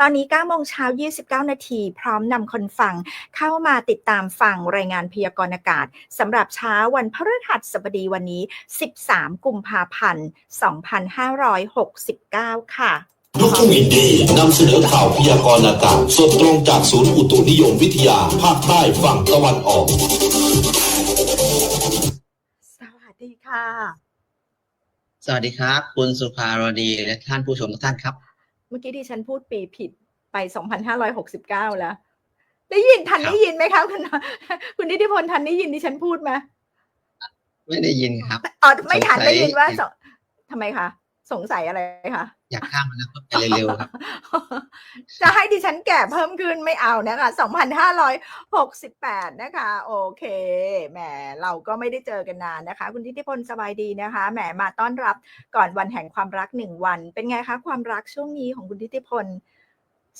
ตอนนี้9โมงเช้า 29 นาทีพร้อมนำคนฟังเข้ามาติดตามฟังรายงานพยากรณ์อากาศสำหรับเช้าวันพฤหัสบดีวันนี้ 13 กุมภาพันธ์ 2569 ค่ะลูกทุ่งอินดี้นำเสนอข่าวพยากรณ์อากาศสดตรงจากศูนย์อุตุนิยมวิทยา ภาคใต้ฝั่งตะวันออก สวัสดีค่ะ สวัสดีครับ คุณสุภารดีและท่านผู้ชมทุกท่านครับ เมื่อกี้ที่ฉันพูดปีผิดไป 2,569 แล้ว ได้ยินทันครับได้ยินไหมคะคุณคุณนิติพลทันได้ยินที่ฉันพูดไหมไม่ได้ยินครับอ๋อไม่ทันสงสัยได้ยินว่าสงทำไมคะสงสัยอะไรคะ อยากข้ามมันแล้วก็ไปเร็วๆครับ จะให้ดิฉันแก่เพิ่มขึ้นไม่เอานะคะ2,568 นะคะ โอเค แหม เราก็ไม่ได้เจอกันนานนะคะ คุณทิติพลสบายดีนะคะ แหม มาต้อนรับก่อนวันแห่งความรักหนึ่งวัน เป็นไงคะ ความรักช่วงนี้ของคุณทิติพล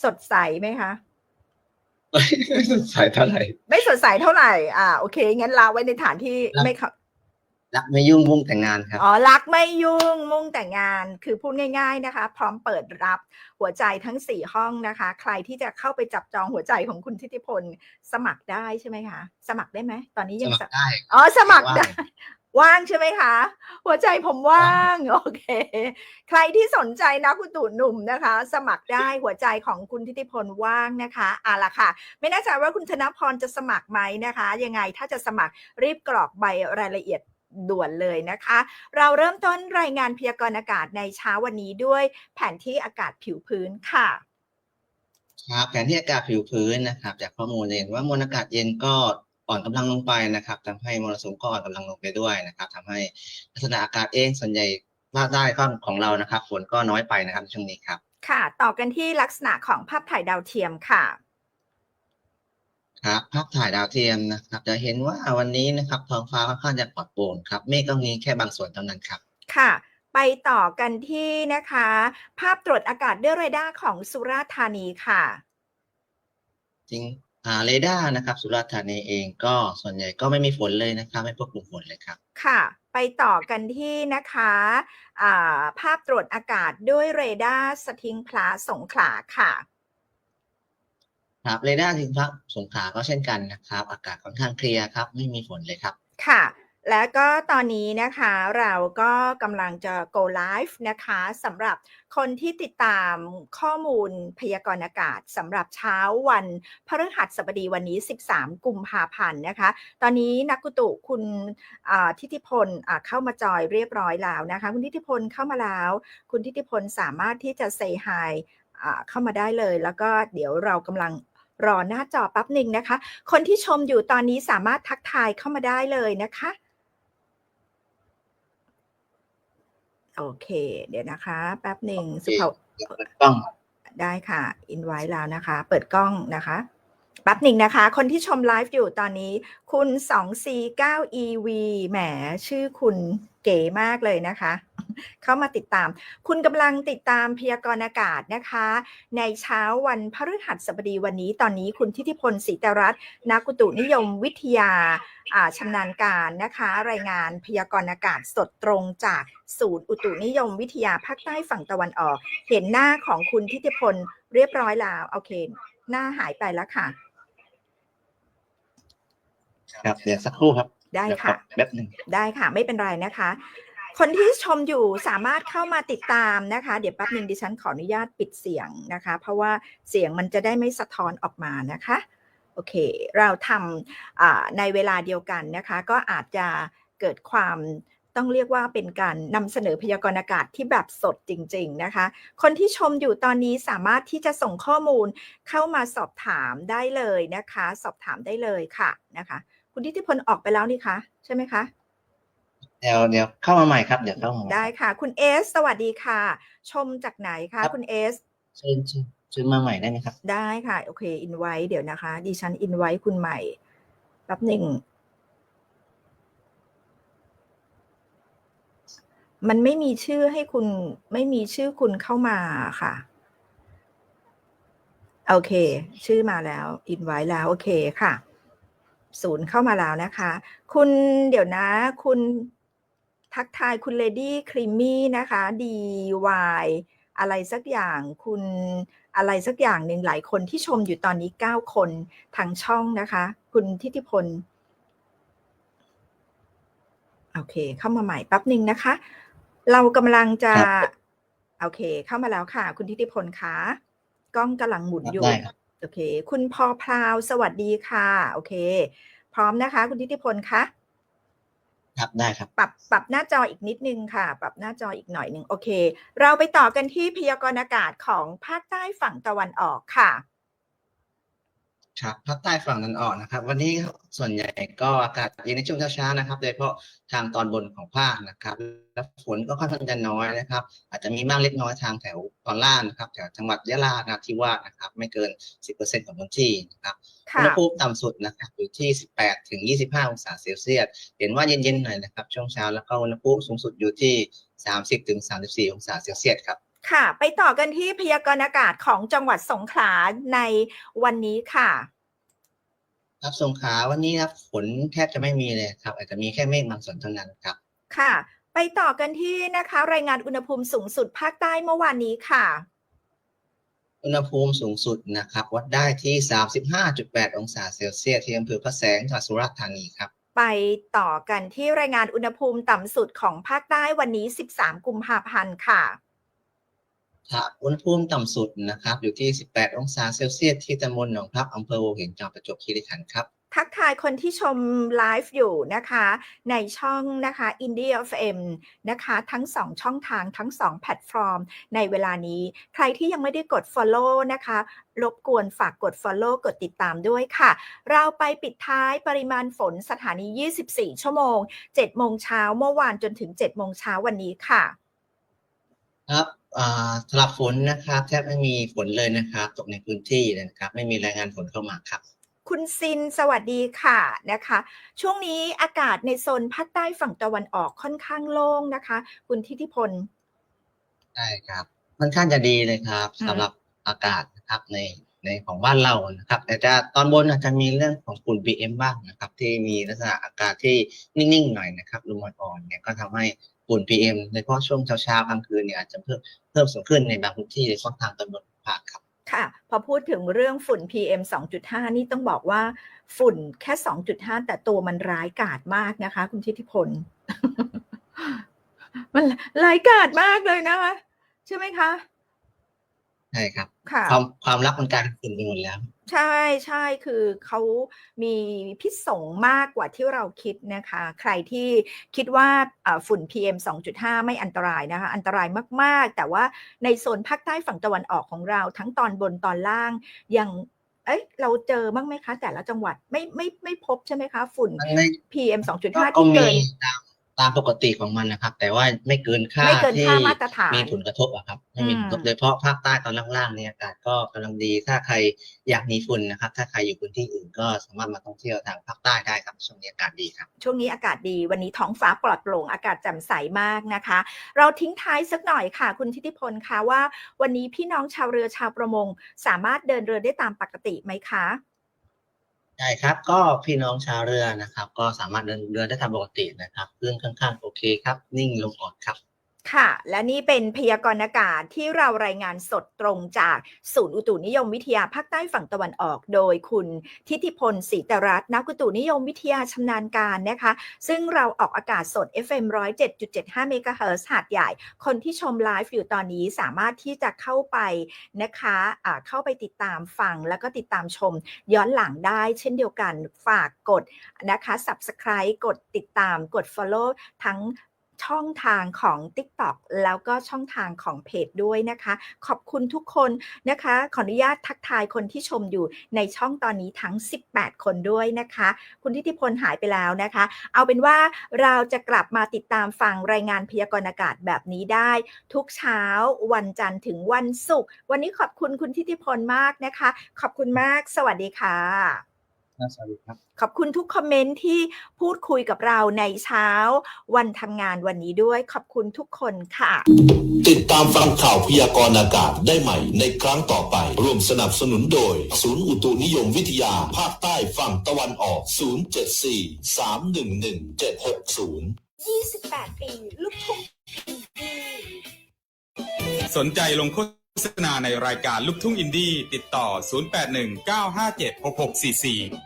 สดใสไหมคะใส่เท่าไหร่ ไม่สดใสเท่าไหร่ อ่า โอเค งั้นลาไว้ในฐานที่รักไม่เข้า รักไม่ยุ่งมุ่งแต่งงานครับ อ๋อ รักไม่ยุ่งมุ่งแต่งงาน คือพูดง่าย ๆนะคะ พร้อมเปิดรับหัวใจทั้งสี่ห้องนะคะ ใครที่จะเข้าไปจับจองหัวใจของคุณทิติพล สมัครได้ใช่ไหมคะ สมัครได้ไหม ตอนนี้สยังมัครได้ อ๋อ สมัครว่างได้ ว่างใช่ไหมคะ หัวใจผมว่าง โอเค ใครที่สนใจนะคุณตู่หนุ่มนะคะ สมัครได้หัวใจของคุณทิติพลว่างนะคะอะละค่ะ ไม่แน่ใจว่าคุณธนพรจะสมัครไหมนะคะ ยังไงถ้าจะสมัครรีบกรอกใบรายละเอียด ด่วนเลยนะคะ เราเริ่มต้นรายงานพยากรณ์อากาศในเช้าวันนี้ด้วยแผนที่อากาศผิวพื้นค่ะครับแผนที่อากาศผิวพื้นนะครับ จากข้อมูลจะเห็นว่ามวลอากาศเย็นก็อ่อนกำลังลงไปนะครับทำให้มรสุมก็อ่อนกำลังลงไปด้วยนะครับทำให้ลักษณะอากาศเองส่วนใหญ่ภาคใต้ฝั่งของเรานะครับฝนก็น้อยไปนะครับในช่วงนี้ครับ ค่ะ ต่อกันที่ลักษณะของภาพถ่ายดาวเทียมค่ะ ครับภาพถ่ายดาวเทียมนะครับจะเห็นว่าวันนี้นะครับท้องฟ้าค่อนข้างจะปลอดโปร่งครับเมฆก็มีแค่บางส่วนเท่านั้นครับ ค่ะ ไปต่อกันที่นะคะ ภาพตรวจอากาศด้วยเรดาร์ของสุราษฎร์ธานีค่ะ จริงอ่าเรดาร์นะครับ สุราษฎร์ธานีเองก็ส่วนใหญ่ก็ไม่มีฝนเลยนะครับ ไม่พบกลุ่มฝนเลยครับ ค่ะ ไปต่อกันที่นะคะอ่าภาพตรวจอากาศด้วยเรดาร์สทิงพลาสงขลาค่ะ ครับเรดาร์ทิงพระสงขาก็เช่นกันนะครับ อากาศค่อนข้างเคลียร์ครับ ไม่มีฝนเลยครับ ค่ะ และก็ตอนนี้นะคะเราก็กำลังจะ go live นะคะสำหรับคนที่ติดตามข้อมูลพยากรณ์อากาศสำหรับเช้าวันพฤหัสบดีวันนี้ 13 กุมภาพันธ์นะคะ ตอนนี้นักกุตุคุณทิติพลเข้ามาจอยเรียบร้อยแล้วนะคะ คุณทิติพลเข้ามาแล้ว คุณทิติพลสามารถที่จะ say hi เข้ามาได้เลย แล้วก็เดี๋ยวเรากำลัง รอหน้าจอแป๊บหนึ่งนะคะ คนที่ชมอยู่ตอนนี้สามารถทักทายเข้ามาได้เลยนะคะ โอเค เดี๋ยวนะคะ แป๊บหนึ่งสุภาเดี๋ยวเปิดกล้องได้ค่ะ อินไว้แล้วนะคะ เปิดกล้องนะคะแป๊บหนึ่งนะคะ คนที่ชมไลฟ์อยู่ตอนนี้ คุณ 249 EV แหม ชื่อคุณเก๋มากเลยนะคะ เข้ามาติดตาม คุณกำลังติดตามพยากรณ์อากาศนะคะ ในเช้าวันพฤหัสบดีวันนี้ตอนนี้คุณทิติพลศรีตรัตน์นักอุตุนิยมวิทยาอ่าชำนาญการนะคะ รายงานพยากรณ์อากาศสดตรงจากศูนย์อุตุนิยมวิทยาภาคใต้ฝั่งตะวันออก เห็นหน้าของคุณทิติพลเรียบร้อยแล้วโอเค หน้าหายไปแล้วค่ะ ครับเดี๋ยวสักครู่ครับได้เยวค่ะขอแป๊บหนึ่งได้ค่ะ ไม่เป็นไรนะคะ คนที่ชมอยู่สามารถเข้ามาติดตามนะคะ เดี๋ยวแป๊บหนึ่งดิฉันขออนุญาตปิดเสียงนะคะ เพราะว่าเสียงมันจะได้ไม่สะท้อนออกมานะคะ โอเค เราทำในเวลาเดียวกันนะคะ ก็อาจจะเกิดความต้องเรียกว่าเป็นการนำเสนอพยากรณ์อากาศที่แบบสดจริง ๆ นะคะ คนที่ชมอยู่ตอนนี้สามารถที่จะส่งข้อมูลเข้ามาสอบถามได้เลยนะคะ สอบถามได้เลยค่ะนะคะ คุณทิติพลออกไปแล้วนี่คะใช่ไหมคะ เดี๋ยวเดี๋ยวเข้ามาใหม่ครับเดี๋ยวเข้ามาใหม่ได้ค่ะ คุณเอส สวัสดีค่ะ ชมจากไหนคะคุณเอสเชิญเชิญเชิญมาใหม่ได้ไหมครับ ได้ค่ะ โอเคอินไว้เดี๋ยวนะคะ ดิฉันอินไว้คุณใหม่แป๊บหนึ่งมันไม่มีชื่อให้คุณไม่มีชื่อคุณเข้ามาค่ะ โอเค ชื่อมาแล้ว อินไว้แล้ว โอเคค่ะ ศูนย์เข้ามาแล้วนะคะ คุณเดี๋ยวนะ คุณ ทักทายคุณเลดี้ครีมมี่นะคะ DY อะไรสักอย่างคุณอะไรสักอย่างหนึ่งหลายคนที่ชมอยู่ตอนนี้เก้าคนทางช่องนะคะ คุณทิติพล โอเค เข้ามาใหม่แป๊บหนึ่งนะคะ เรากำลังจะครับโอเค เข้ามาแล้วค่ะ คุณทิติพลคะกล้องกำลังหมุนอยู่ ได้ครับ โอเค คุณพอพราว สวัสดีค่ะ โอเค พร้อมนะคะ คุณทิติพลคะ ครับได้ครับ ปรับปรับหน้าจออีกนิดนึงค่ะ ปรับหน้าจออีกหน่อยหนึ่งโอเค เราไปต่อกันที่พยากรณ์อากาศของภาคใต้ฝั่งตะวันออกค่ะ ครับภาคใต้ฝั่งตะวันออกนะครับ วันนี้ส่วนใหญ่ก็อากาศเย็นในช่วงเช้าๆนะครับโดยเฉพาะทางตอนบนของภาคนะครับ และฝนก็ค่อนข้างจะน้อยนะครับ อาจจะมีมากเล็กน้อยทางแถวตอนล่างนะครับแถวจังหวัดยะลานราธิวาสนะครับ ไม่เกิน 10%ของพื้นที่นะครับอุค่ะณหภูมิต่ำสุดนะครับอยู่ที่ 18 ถึง 25 องศาเซลเซียสเห็นว่าเย็นๆหน่อยนะครับช่วงเช้าแล้วก็อุณหภูมิสูงสุดอยู่ที่ 30 ถึง 34 องศาเซลเซียสครับ ค่ะ ไปต่อกันที่พยากรณ์อากาศของจังหวัดสงขลาในวันนี้ค่ะ ครับสงขลาวันนี้ครับฝนแทบจะไม่มีเลยครับ อาจจะมีแค่เมฆบางส่วนเท่านั้นครับ ค่ะ ไปต่อกันที่นะคะ รายงานอุณหภูมิสูงสุดภาคใต้เมื่อวานนี้ค่ะ อุณหภูมิสูงสุดนะครับ วัดได้ที่ 35.8 องศาเซลเซียสที่อำเภอพระแสงจังหวัดสุราษฎร์ธานีครับไปต่อกันที่รายงานอุณหภูมิต่ำสุดของภาคใต้วันนี้ 13 กุมภาพันธ์ค่ะครับ อุณหภูมิต่ำสุดนะครับ อยู่ที่ 18 องศาเซลเซียสที่ตำบลหนองพลับอำเภอโวหินจังหวัดประจวบคีรีขันธ์ครับ ทักทายคนที่ชมไลฟ์อยู่นะคะ ในช่องนะคะ India FM นะคะ ทั้ง 2 ช่องทางทั้ง 2 แพลตฟอร์ม ในเวลานี้ ใครที่ยังไม่ได้กด Follow นะคะรบกวนฝากกด Follow กดติดตามด้วยค่ะ เราไปปิดท้ายปริมาณฝนสถานี 24 ชั่วโมง 7 โมงเช้าเมื่อวานจนถึง 7 โมงเช้าวันนี้ค่ะ ครับอ่าสำหรับฝนนะครับแทบไม่มีฝนเลยนะครับ ตกในพื้นที่เลยนะครับ ไม่มีรายงานฝนเข้ามาครับ คุณซินสวัสดีค่ะนะคะ ช่วงนี้อากาศในโซนภาคใต้ฝั่งตะวันออกค่อนข้างโล่งนะคะ คุณทิติพลใช่ครับค่อนข้างจะดีเลยครับอืมสำหรับอากาศนะครับในในของบ้านเรานะครับ แต่จะตอนบนอาจจะมีเรื่องของฝุ่น PM บ้างนะครับ ที่มีลักษณะอากาศที่นิ่งๆหน่อยนะครับลมอ่อนๆเนี่ยก็ทำให้ ฝุ่น PM โดยเฉพาะช่วงเช้าๆกลางคืนเนี่ยอาจจะเพิ่มเพิ่มสูงขึ้นในบางพื้นที่ในช่องทางตอนบนของภาคครับค่ะ พอพูดถึงเรื่องฝุ่น PM 2.5 นี่ต้องบอกว่าฝุ่นแค่ 2.5 แต่ตัวมันร้ายกาจมากนะคะ คุณทิติพล มันร้ายกาจมากเลยนะคะใช่ไหมคะ ใช่ครับ ค่ะ ความความรักมันกลายเป็นฝุ่นไปหมดแล้ว ใช่ใช่คือเขามีพิษสงมากกว่าที่เราคิดนะคะ ใครที่คิดว่าอ่าฝุ่น PM 2.5 ไม่อันตรายนะคะ อันตรายมาก ๆ แต่ว่าในโซนภาคใต้ฝั่งตะวันออกของเราทั้งตอนบนตอนล่างยังเอ้ยเราเจอบ้างไหมคะ แต่ละจังหวัดไม่ไม่ไม่พบใช่ไหมคะ ฝุ่นมันไม่ PM ก็2.5ก็ที่มีเกินตาม ตามปกติของมันนะครับ แต่ว่าไม่เกินค่าไม่เกินที่ค่ามาตรฐานมีผลกระทบอะครับไม่มีผลกระทบอืมโดยเฉพาะภาคใต้ตอนล่างๆเนี่ยอากาศก็กำลังดีถ้าใครอยากมีฝุ่นนะครับ ถ้าใครอยู่พื้นที่อื่นก็สามารถมาท่องเที่ยวทางภาคใต้ได้ครับช่วงนี้อากาศดีครับ ช่วงนี้อากาศดีวันนี้ท้องฟ้าปลอดโปร่งอากาศแจ่มใสมากนะคะ เราทิ้งท้ายสักหน่อยค่ะ คุณทิติพลคะว่า วันนี้พี่น้องชาวเรือชาวประมง สามารถเดินเรือได้ตามปกติไหมคะ ใช่ครับ ก็พี่น้องชาวเรือนะครับ ก็สามารถเดินเรือได้ตามปกตินะครับคลื่นค่อนข้างโอเคครับ นิ่งลงอ่อนครับ ค่ะ และนี่เป็นพยากรณ์อากาศที่เรารายงานสดตรงจากศูนย์อุตุนิยมวิทยาภาคใต้ฝั่งตะวันออก โดยคุณทิติพลศรีตรัตน์นักอุตุนิยมวิทยาชำนาญการนะคะ ซึ่งเราออกอากาศสด FM 107.75เมกะเฮิรตซ์หาดใหญ่ คนที่ชมไลฟ์อยู่ตอนนี้สามารถที่จะเข้าไปนะคะอ่าเข้าไปติดตามฟัง แล้วก็ติดตามชมย้อนหลังได้ เช่นเดียวกันฝากกดนะคะ Subscribe กดติดตามกด Follow ทั้ง ช่องทางของ TikTok แล้วก็ช่องทางของเพจด้วยนะคะ ขอบคุณทุกคนนะคะ ขออนุญาตทักทายคนที่ชมอยู่ในช่องตอนนี้ทั้ง 18 คนด้วยนะคะ คุณทิติพลหายไปแล้วนะคะ เอาเป็นว่าเราจะกลับมาติดตามฟังรายงานพยากรณ์อากาศแบบนี้ได้ ทุกเช้าวันจันทร์ถึงวันศุกร์วันนี้ขอบคุณคุณทิติพลมากนะคะ ขอบคุณมาก สวัสดีค่ะ สวัสดีครับ ขอบคุณทุกคอมเมนต์ที่พูดคุยกับเราในเช้าวันทำงานวันนี้ด้วย ขอบคุณทุกคนค่ะ ติดตามฟังข่าวพยากรณ์อากาศได้ใหม่ในครั้งต่อไป ร่วมสนับสนุนโดย ศูนย์อุตุนิยมวิทยา ภาคใต้ฝั่งตะวันออก 074 311 760 28 ปี ลูกทุ่งสสนใจลงโฆ ษณาในรายการลูกทุ่งอินดี้ติดต่อ 0819576644